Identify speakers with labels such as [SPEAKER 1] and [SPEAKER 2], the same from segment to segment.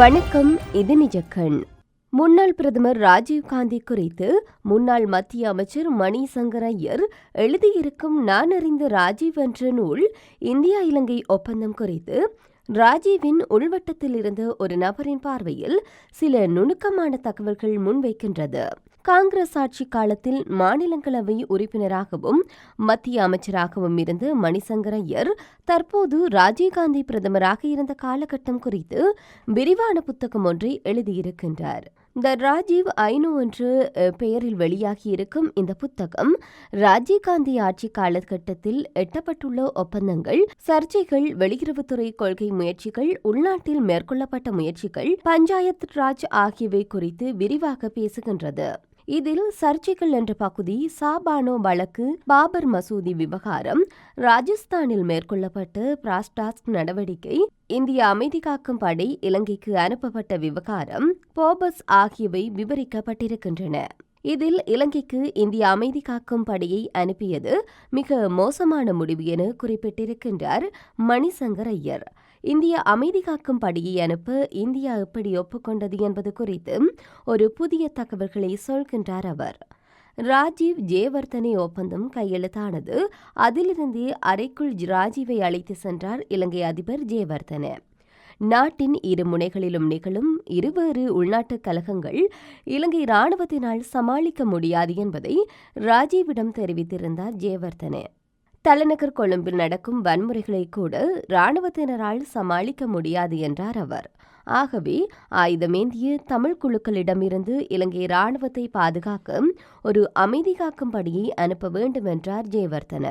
[SPEAKER 1] வணக்கம் இது நிஜக்கண். முன்னாள் பிரதமர் ராஜீவ்காந்தி குறித்து முன்னாள் மத்திய அமைச்சர் மணிசங்கர் ஐயர் எழுதியிருக்கும் நான் அறிந்த ராஜீவ் என்ற நூல் இந்தியா இலங்கை ஒப்பந்தம் குறித்து ராஜீவின் உள்வட்டத்தில் இருந்த ஒரு நபரின் பார்வையில் சில நுணுக்கமான தகவல்கள் முன்வைக்கின்றது. காங்கிரஸ் ஆட்சி காலத்தில் மாநிலங்களவை உறுப்பினராகவும் மத்திய அமைச்சராகவும் இருந்த மணிசங்கர் ஐயர் தற்போது ராஜீவ்காந்தி பிரதமராக இருந்த காலகட்டம் குறித்து விரிவான புத்தகம் ஒன்றை எழுதியிருக்கின்றார். த ராஜீவ் ஐநூ என்று பெயரில் வெளியாகியிருக்கும் இந்த புத்தகம் ராஜீவ்காந்தி ஆட்சி காலகட்டத்தில் எட்டப்பட்டுள்ள ஒப்பந்தங்கள் சர்ச்சைகள் வெளியுறவுத்துறை கொள்கை முயற்சிகள் உள்நாட்டில் மேற்கொள்ளப்பட்ட முயற்சிகள் பஞ்சாயத் ராஜ் ஆகியவை குறித்து விரிவாக பேசுகின்றது. இதில் சர்ச்சைகள் என்ற பகுதி சாபானோ வழக்கு பாபர் மசூதி விவகாரம் ராஜஸ்தானில் மேற்கொள்ளப்பட்ட பிராஸ்டாஸ்க் நடவடிக்கை இந்திய அமைதி காக்கும் படை இலங்கைக்கு அனுப்பப்பட்ட விவகாரம் போபஸ் ஆகியவை விவரிக்கப்பட்டிருக்கின்றன. இதில் இலங்கைக்கு இந்திய அமைதி காக்கும் படையை அனுப்பியது மிக மோசமான முடிவு என குறிப்பிட்டிருக்கின்றார் மணிசங்கர் ஐயர். இந்திய அமைதி காக்கும் படியை அனுப்ப இந்தியா எப்படி ஒப்புக்கொண்டது என்பது குறித்து ஒரு புதிய தகவல்களை சொல்கின்றார் அவர். ராஜீவ் ஜேவர்தனே ஒப்பந்தம் கையெழுத்தானது. அதிலிருந்தே அறைக்குள் ராஜீவை அழைத்து சென்றார் இலங்கை அதிபர் ஜெயவர்தன. நாட்டின் இரு முனைகளிலும் நிகழும் இருவேறு உள்நாட்டு கலகங்கள் இலங்கை இராணுவத்தினால் சமாளிக்க முடியாது என்பதை ராஜீவிடம் தெரிவித்திருந்தார் ஜெயவர்தன. தலைநகர் கொழும்பில் நடக்கும் வன்முறைகளை கூட இராணுவத்தினரால் சமாளிக்க முடியாது என்றார் அவர். ஆகவே ஆயுதமேந்திய தமிழ் குழுக்களிடமிருந்து இலங்கை இராணுவத்தை பாதுகாக்க ஒரு அமைதி காக்கும் பணியை அனுப்ப வேண்டும் என்றார் ஜெயவர்தன.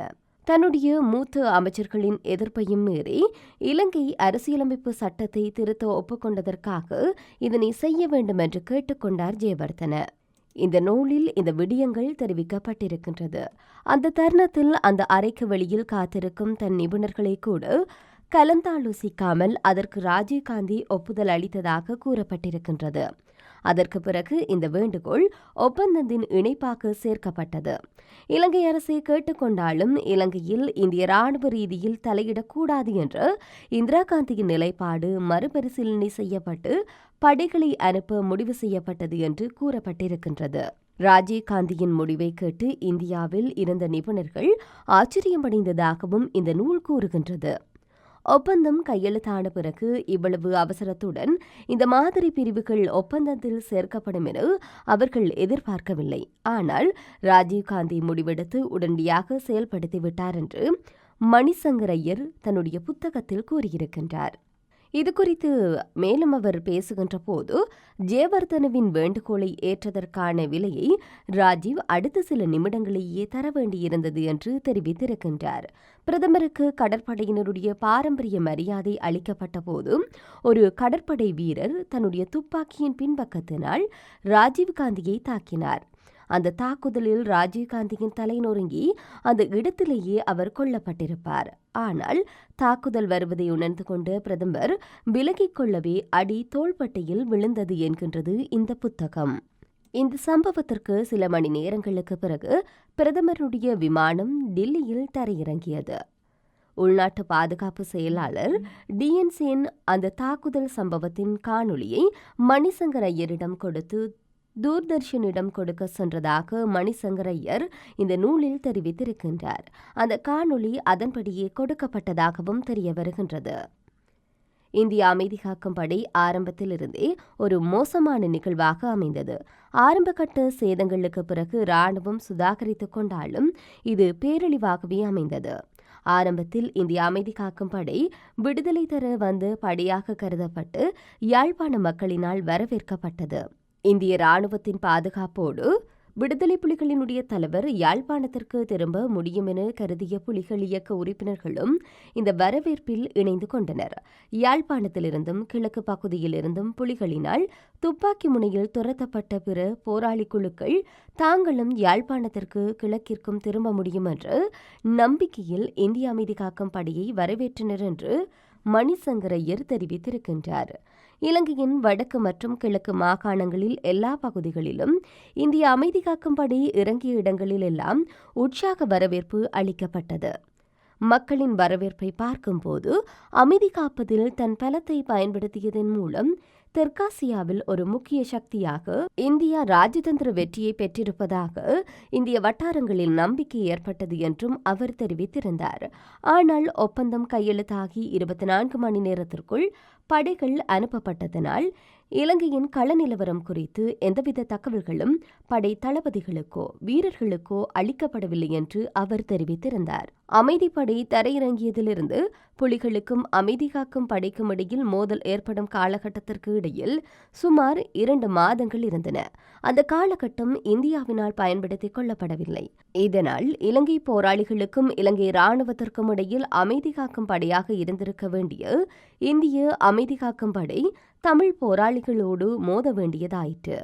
[SPEAKER 1] தன்னுடைய மூத்த அமைச்சர்களின் எதிர்ப்பையும் மீறி இலங்கை அரசியலமைப்பு சட்டத்தை திருத்த ஒப்புக்கொண்டதற்காக இதனை செய்ய வேண்டும் என்று கேட்டுக்கொண்டார் ஜெயவர்தன. இந்த நூலில் இந்த விடயங்கள் தெரிவிக்கப்பட்டிருக்கின்றது. அந்த தருணத்தில் அந்த அறைக்கு வெளியில் காத்திருக்கும் தன் நிபுணர்களை கூட கலந்தாலோசிக்காமல் அதற்கு ராஜீவ்காந்தி ஒப்புதல் அளித்ததாக கூறப்பட்டிருக்கின்றது. அதற்கு பிறகு இந்த வேண்டுகோள் ஒப்பந்தத்தின் இணைப்பாக சேர்க்கப்பட்டது. இலங்கை அரசை கேட்டுக்கொண்டாலும் இலங்கையில் இந்திய ராணுவ ரீதியில் தலையிடக்கூடாது என்று இந்திரா காந்தியின் நிலைப்பாடு மறுபரிசீலனை செய்யப்பட்டு படைகளை அனுப்ப முடிவு செய்யப்பட்டது என்று கூறப்பட்டிருக்கின்றது. ராஜீவ் காந்தியின் முடிவை கேட்டு இந்தியாவில் இருந்த நிபுணர்கள் ஆச்சரியமடைந்ததாகவும் இந்த நூல் கூறுகின்றது. ஒப்பந்தம் கையெழுத்தான பிறகு இவ்வளவு அவசரத்துடன் இந்த மாதிரி பிரிவுகள் ஒப்பந்தத்தில் சேர்க்கப்படும் என அவர்கள் எதிர்பார்க்கவில்லை. ஆனால் ராஜீவ்காந்தி முடிவெடுத்து உடனடியாக செயல்படுத்திவிட்டார் என்று மணிசங்கர் ஐயர் தன்னுடைய புத்தகத்தில் கூறியிருக்கின்றார். இது குறித்து மேலும் அவர் பேசுகின்ற போது ஜெயவர்தனவின் வேண்டுகோளை ஏற்றதற்கான விலையை ராஜீவ் அடுத்த சில நிமிடங்களையே தர வேண்டியிருந்தது என்று தெரிவித்திருக்கின்றார். பிரதமருக்கு கடற்படையினருடைய பாரம்பரிய மரியாதை அளிக்கப்பட்ட போதும் ஒரு கடற்படை வீரர் தன்னுடைய துப்பாக்கியின் பின்பக்கத்தினால் ராஜீவ்காந்தியை தாக்கினார். அந்த தாக்குதலில் ராஜீவ்காந்தியின் தலை நொறுங்கி அந்த இடத்திலேயே அவர் கொல்லப்பட்டிருப்பார். ஆனால் தாக்குதல் வருவதை உணர்ந்து கொண்ட பிரதமர் விலகிக் கொள்ளவே அடி தோள்பட்டையில் விழுந்தது என்கின்றது இந்த புத்தகம். இந்த சம்பவத்திற்கு சில மணி நேரங்களுக்கு பிறகு பிரதமருடைய விமானம் டில்லியில் தரையிறங்கியது. உள்நாட்டு பாதுகாப்பு செயலாளர் டிஎன்சேன் அந்த தாக்குதல் சம்பவத்தின் காணொளியை மணிசங்கர் ஐயரிடம் கொடுத்து தூர்தர்ஷனிடம் கொடுக்க சென்றதாக மணிசங்கரையர் இந்த நூலில் தெரிவித்திருக்கின்றார். அந்த காணொளி அதன்படியே கொடுக்கப்பட்டதாகவும் தெரிய வருகின்றது. இந்திய அமைதி காக்கும் படை ஆரம்பத்திலிருந்தே ஒரு மோசமான நிகழ்வாக அமைந்தது. ஆரம்பகட்ட சேதங்களுக்கு பிறகு ராணுவம் சுதாகரித்துக் கொண்டாலும் இது பேரழிவாகவே அமைந்தது. ஆரம்பத்தில் இந்திய அமைதி காக்கும் படை விடுதலை தர வந்து படையாக கருதப்பட்டு யாழ்ப்பாண மக்களினால் வரவேற்கப்பட்டது. இந்திய ராணுவத்தின் பாதுகாப்போடு விடுதலை புலிகளினுடைய தலைவர் யாழ்ப்பாணத்திற்கு திரும்ப முடியும் என கருதிய புலிகள் இயக்க உறுப்பினர்களும் இந்த வரவேற்பில் இணைந்து கொண்டனர். யாழ்ப்பாணத்திலிருந்தும் கிழக்கு பகுதியிலிருந்தும் புலிகளினால் துப்பாக்கி முனையில் துரத்தப்பட்ட பிற போராளி குழுக்கள் தாங்களும் யாழ்ப்பாணத்திற்கு கிழக்கிற்கும் திரும்ப முடியும் என்று நம்பிக்கையில் இந்திய அமைதி காக்கும் படையை வரவேற்றனர் என்று மணிசங்கரையர் தெரிவித்திருக்கின்றார். இலங்கையின் வடக்கு மற்றும் கிழக்கு மாகாணங்களில் எல்லா பகுதிகளிலும் இந்திய அமைதி காக்கும்படி இறங்கிய இடங்களில் எல்லாம் உற்சாக வரவேற்பு அளிக்கப்பட்டது. மக்களின் வரவேற்பை பார்க்கும்போது அமைதி காப்பதில் தன் பலத்தை பயன்படுத்தியதன் மூலம் தெற்காசியாவில் ஒரு முக்கிய சக்தியாக இந்தியா ராஜதந்திர வெற்றியை பெற்றிருப்பதாக இந்திய வட்டாரங்களில் நம்பிக்கை ஏற்பட்டது என்றும் அவர் தெரிவித்திருந்தார். ஆனால் ஒப்பந்தம் கையெழுத்தாகி இருபத்தி நான்கு மணி நேரத்திற்குள் படைகள் அனுப்பப்பட்டதனால் இலங்கையின் கள நிலவரம் குறித்து எந்தவித தகவல்களும் படை தளபதிகளுக்கோ வீரர்களுக்கோ அளிக்கப்படவில்லை என்று அவர் தெரிவித்திருந்தார். அமைதிப்படை தரையிறங்கியதிலிருந்து புலிகளுக்கும் அமைதி காக்கும் படைக்கும் இடையில் மோதல் ஏற்படும் காலகட்டத்திற்கு இடையில் சுமார் இரண்டு மாதங்கள் இருந்தன. அந்த காலகட்டம் இந்தியாவினால் பயன்படுத்திக் கொள்ளப்படவில்லை. இதனால் இலங்கை போராளிகளுக்கும் இலங்கை இராணுவத்திற்கும் இடையில் அமைதி காக்கும் படையாக இருந்திருக்க வேண்டிய இந்திய அமைதி காக்கும் படை தமிழ் போராளிகளோடு மோத வேண்டியதாயிற்று.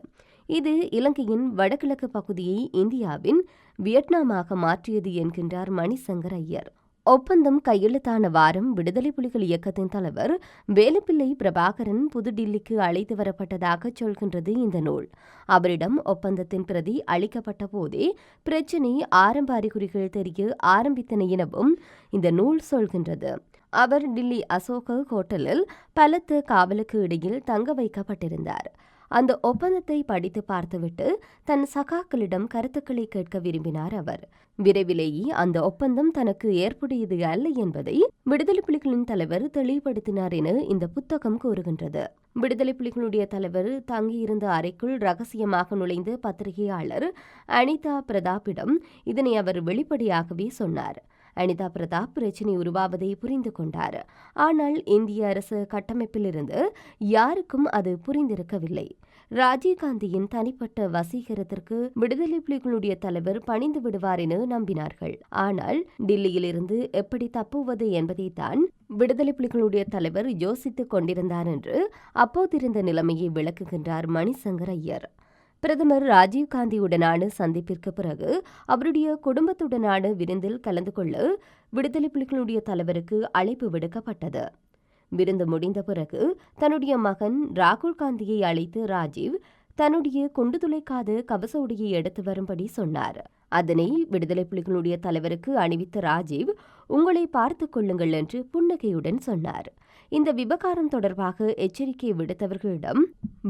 [SPEAKER 1] இது இலங்கையின் வடகிழக்கு பகுதியை இந்தியாவின் வியட்நாமாக மாற்றியது என்கின்றார் மணிசங்கர் ஐயர். ஒப்பந்தம் கையெழுத்தான வாரம் விடுதலை புலிகள் இயக்கத்தின் தலைவர் வேலுப்பிள்ளை பிரபாகரன் புதுடில்லிக்கு அழைத்து வரப்பட்டதாக சொல்கின்றது இந்த நூல். அவரிடம் ஒப்பந்தத்தின் பிரதி அளிக்கப்பட்ட போதே பிரச்சினை ஆரம்ப அறிகுறிகள் தெரிய ஆரம்பித்தன எனவும் இந்த நூல் சொல்கின்றது. அவர் டில்லி அசோக ஹோட்டலில் பலத்த காவலுக்கு இடையில் தங்க வைக்கப்பட்டிருந்தார். அந்த ஒப்பந்தத்தை படித்து பார்த்துவிட்டு தன் சகாக்களிடம் கருத்துக்களை கேட்க விரும்பினார் அவர். விரைவிலேயே அந்த ஒப்பந்தம் தனக்கு ஏற்புடையது அல்ல என்பதை விடுதலை புலிகளின் தலைவர் தெளிவுபடுத்தினார் என இந்த புத்தகம் கூறுகின்றது. விடுதலை புலிகளுடைய தலைவர் தங்கியிருந்த அறைக்குள் ரகசியமாக நுழைந்த பத்திரிகையாளர் அனிதா பிரதாப்பிடம் இதனை அவர் வெளிப்படையாகவே சொன்னார். அனிதா பிரதாப் பிரச்சினை உருவாவதை புரிந்து கொண்டார். ஆனால் இந்திய அரசு கட்டமைப்பிலிருந்து யாருக்கும் அது புரிந்திருக்கவில்லை. ராஜீவ்காந்தியின் தனிப்பட்ட வசீகரத்திற்கு விடுதலை புலிகளுடைய தலைவர் பணிந்து விடுவார் என நம்பினார்கள். ஆனால் டில்லியிலிருந்து எப்படி தப்புவது என்பதைத்தான் விடுதலை புலிகளுடைய தலைவர் யோசித்துக் கொண்டிருந்தார் என்று அப்போதிருந்த நிலைமையை விளக்குகின்றார் மணிசங்கர் ஐயர். பிரதமர் ராஜீவ்காந்தியுடனான சந்திப்பிற்கு பிறகு அவருடைய குடும்பத்துடனான விருந்தில் கலந்து கொள்ள விடுதலை புலிகளுடைய தலைவருக்கு அழைப்பு விடுக்கப்பட்டது. விருந்து முடிந்த பிறகு தன்னுடைய மகன் ராகுல் காந்தியை அழைத்து ராஜீவ் தன்னுடைய குண்டு துளைக்காத கவச உடையை எடுத்து வரும்படி சொன்னார். அதனை விடுதலை புலிகளுடைய தலைவருக்கு அணிவித்த ராஜீவ் உங்களை பார்த்துக் கொள்ளுங்கள் என்று புன்னகையுடன் சொன்னார். இந்த விவகாரம் தொடர்பாக எச்சரிக்கை விடுத்தவர்களிடம்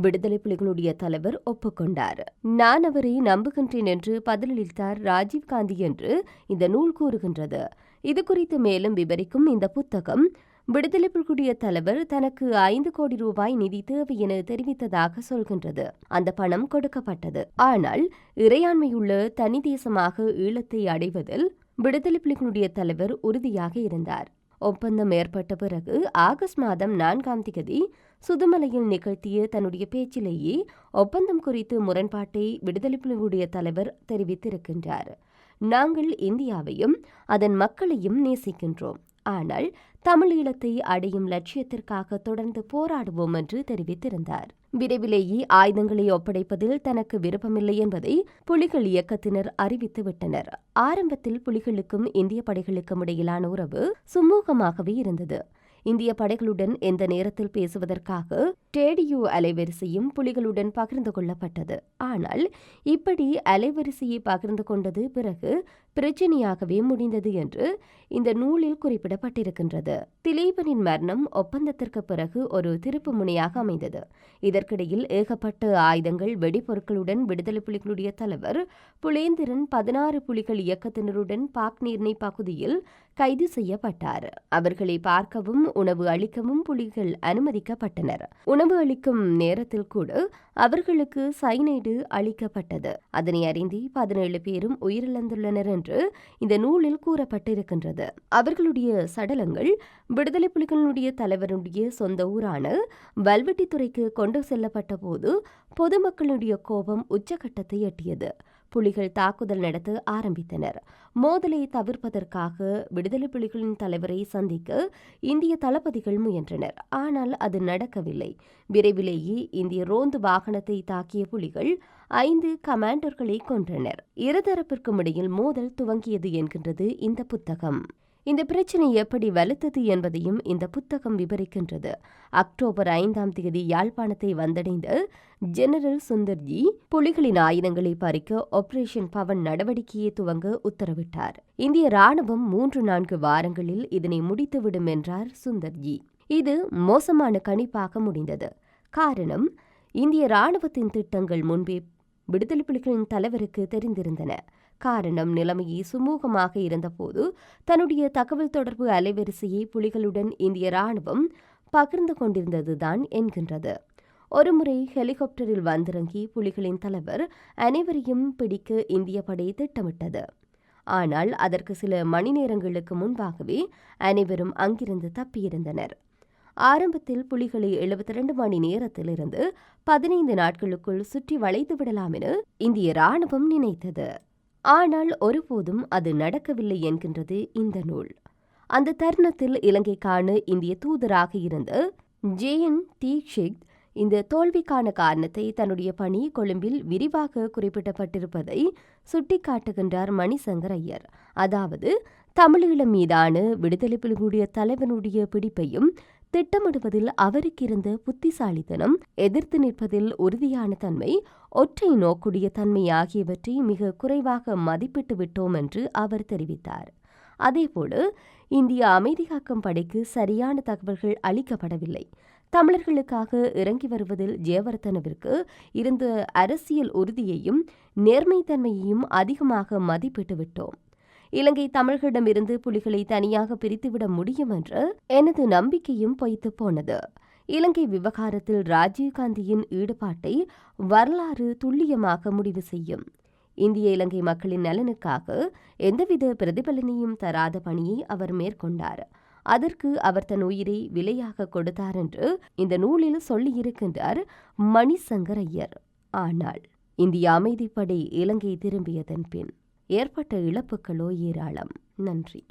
[SPEAKER 1] விடுதலை புலிகளுடைய தலைவர் ஒப்புக்கொண்டார். நான் அவரை நம்புகின்றேன் என்று பதிலளித்தார் ராஜீவ்காந்தி என்று இந்த நூல் கூறுகின்றது. இது குறித்து மேலும் விவரிக்கும் இந்த புத்தகம் விடுதலை புலிகளுடைய தலைவர் தனக்கு ஐந்து கோடி ரூபாய் நிதி தேவை என தெரிவித்ததாக சொல்கின்றது. அந்த பணம் கொடுக்கப்பட்டது. ஆனால் இறையாண்மையுள்ள தனி தேசமாக ஈழத்தை அடைவதில் விடுதலை புலிகளுடைய தலைவர் உறுதியாக இருந்தார். ஒப்பந்தம் ஏற்பட்ட பிறகு ஆகஸ்ட் மாதம் நான்காம் திகதி சுதுமலையில் நிகழ்த்திய தன்னுடைய பேச்சிலேயே ஒப்பந்தம் குறித்து முரண்பாட்டை விடுதலை புலிகளுடைய தலைவர் தெரிவித்திருக்கின்றார். நாங்கள் இந்தியாவையும் அதன் மக்களையும் நேசிக்கின்றோம். ஆனால் தமிழீழத்தை அடையும் லட்சியத்திற்காக தொடர்ந்து போராடுவோம் என்று தெரிவித்திருந்தார். விரைவிலேயே ஆயுதங்களை ஒப்படைப்பதில் தனக்கு விருப்பமில்லை என்பதை புலிகள் இயக்கத்தினர் அறிவித்துவிட்டனர் ஆரம்பத்தில் புலிகளுக்கும் இந்திய படைகளுக்கும் இடையிலான உறவு சுமூகமாகவே இருந்தது. இந்திய படைகளுடன் எந்த நேரத்தில் பேசுவதற்காக ரேடியோ அலைவரிசையும் புலிகளுடன் பகிர்ந்து கொள்ளப்பட்டது. ஆனால் இப்படி அலைவரிசையை பகிர்ந்து கொண்டது பிறகு பிரச்சினையாகவே முடிந்தது என்று இந்த நூலில் குறிப்பிடப்பட்டிருக்கின்றது. திலீபனின் மரணம் ஒப்பந்தத்திற்கு பிறகு ஒரு திருப்பு முனையாக அமைந்தது. இதற்கிடையில் ஏகப்பட்ட ஆயுதங்கள் வெடிபொருட்களுடன் விடுதலை புலிகளுடைய தலைவர் புலேந்திரன் பதினாறு புலிகள் இயக்கத்தினருடன் பாக் நீர்ணை பகுதியில் கைது செய்யப்பட்டார். அவர்களை பார்க்கவும் உணவு அளிக்கவும் புலிகள் அனுமதிக்கப்பட்டனர். உணவு அளிக்கும் நேரத்தில் கூட அவர்களுக்கு சைனைடு அளிக்கப்பட்டது. அதனை அறிந்து பதினேழு பேரும் உயிரிழந்துள்ளனர் என்று என்று இந்த நூலில் கூறப்பட்டிருக்கின்றது. அவர்களுடைய சடலங்கள் விடுதலை புலிகளுடைய தலைவருடைய சொந்த ஊரான வல்வெட்டித்துறைக்கு கொண்டு செல்லப்பட்ட போது பொதுமக்களுடைய கோபம் உச்சகட்டத்தை எட்டியது. புலிகள் தாக்குதல் நடத்த ஆரம்பித்தனர். மோதலை தவிர்ப்பதற்காக விடுதலை புலிகளின் தலைவரை சந்திக்க இந்திய தளபதிகள் முயன்றனர். ஆனால் அது நடக்கவில்லை. விரைவிலேயே இந்திய ரோந்து வாகனத்தை தாக்கிய புலிகள் ஐந்து கமாண்டர்களை கொன்றனர். இருதரப்பிற்கும் இடையில் மோதல் துவங்கியது என்கின்றது இந்த புத்தகம். இந்த பிரச்சினை எப்படி வலுத்தது என்பதையும் இந்த புத்தகம் விவரிக்கின்றது. அக்டோபர் ஐந்தாம் தேதி யாழ்ப்பாணத்தை வந்தடைந்த ஜெனரல் சுந்தர்ஜி புலிகளின் ஆயுதங்களை பறிக்க ஆபரேஷன் பவன் நடவடிக்கையை துவங்க உத்தரவிட்டார். இந்திய ராணுவம் மூன்று நான்கு வாரங்களில் இதனை முடித்துவிடும் என்றார் சுந்தர்ஜி. இது மோசமான கணிப்பாக முடிந்தது. காரணம் இந்திய ராணுவத்தின் திட்டங்கள் முன்பே விடுதலை புலிகளின் தலைவருக்கு தெரிந்திருந்தன. காரணம் நிலைமையை சுமூகமாக இருந்தபோது தன்னுடைய தகவல் தொடர்பு அலைவரிசையை புலிகளுடன் இந்திய ராணுவம் பகிர்ந்து கொண்டிருந்ததுதான் என்கின்றது. ஒருமுறை ஹெலிகாப்டரில் வந்திறங்கி புலிகளின் தலைவர் அனைவரையும் பிடிக்க இந்திய படை திட்டமிட்டது. ஆனால் அதற்கு சில மணி நேரங்களுக்கு முன்பாகவே அனைவரும் அங்கிருந்து தப்பியிருந்தனர். ஆரம்பத்தில் புலிகளை எழுபத்தி ரெண்டு மணி நேரத்திலிருந்து பதினைந்து நாட்களுக்குள் சுற்றி வளைத்து விடலாம் என இந்திய ராணுவம் நினைத்தது. ஆனால் ஒருபோதும் அது நடக்கவில்லை என்கின்றது இந்த நூல். அந்த தருணத்தில் இலங்கைக்கான இந்திய தூதராக இருந்த ஜே என் தீக்ஷித் இந்த தோல்விக்கான காரணத்தை தன்னுடைய பணி கொழும்பில் விரிவாக குறிப்பிடப்பட்டிருப்பதை சுட்டிக்காட்டுகின்றார் மணிசங்கர் ஐயர். அதாவது தமிழீழம் மீதான விடுதலை புலிகளுடைய தலைவனுடைய பிடிப்பையும் திட்டமிடுவதில் அவருக்கு இருந்த புத்திசாலித்தனம் எதிர்த்து நிற்பதில் உறுதியான தன்மை ஒற்றை நோக்குடைய தன்மை ஆகியவற்றை மிக குறைவாக மதிப்பிட்டு விட்டோம் என்று அவர் தெரிவித்தார். அதேபோல இந்திய அமைதி காக்கும் படைக்கு சரியான தகவல்கள் அளிக்கப்படவில்லை. தமிழர்களுக்காக இறங்கி வருவதில் ஜெயவர்தனவிற்கு இருந்த அரசியல் உறுதியையும் நேர்மைத்தன்மையையும் அதிகமாக மதிப்பிட்டு விட்டோம். இலங்கை தமிழர்களிடமிருந்து புலிகளை தனியாக பிரித்துவிட முடியும் என்று எனது நம்பிக்கையும் பொய்த்து போனது. இலங்கை விவகாரத்தில் ராஜீவ்காந்தியின் ஈடுபாட்டை வரலாறு துல்லியமாக முடிவு செய்யும். இந்திய இலங்கை மக்களின் நலனுக்காக எந்தவித பிரதிபலனையும் தராத பணியை அவர் மேற்கொண்டார். அதற்கு அவர் தன் உயிரை விலையாக கொடுத்தார் என்று இந்த நூலில் சொல்லியிருக்கின்றார் மணிசங்கரையர் ஆனால் இந்திய அமைதிப்படை இலங்கை திரும்பியதன் பின் ஏற்பட்ட இழப்புகளோ ஏராளம். நன்றி.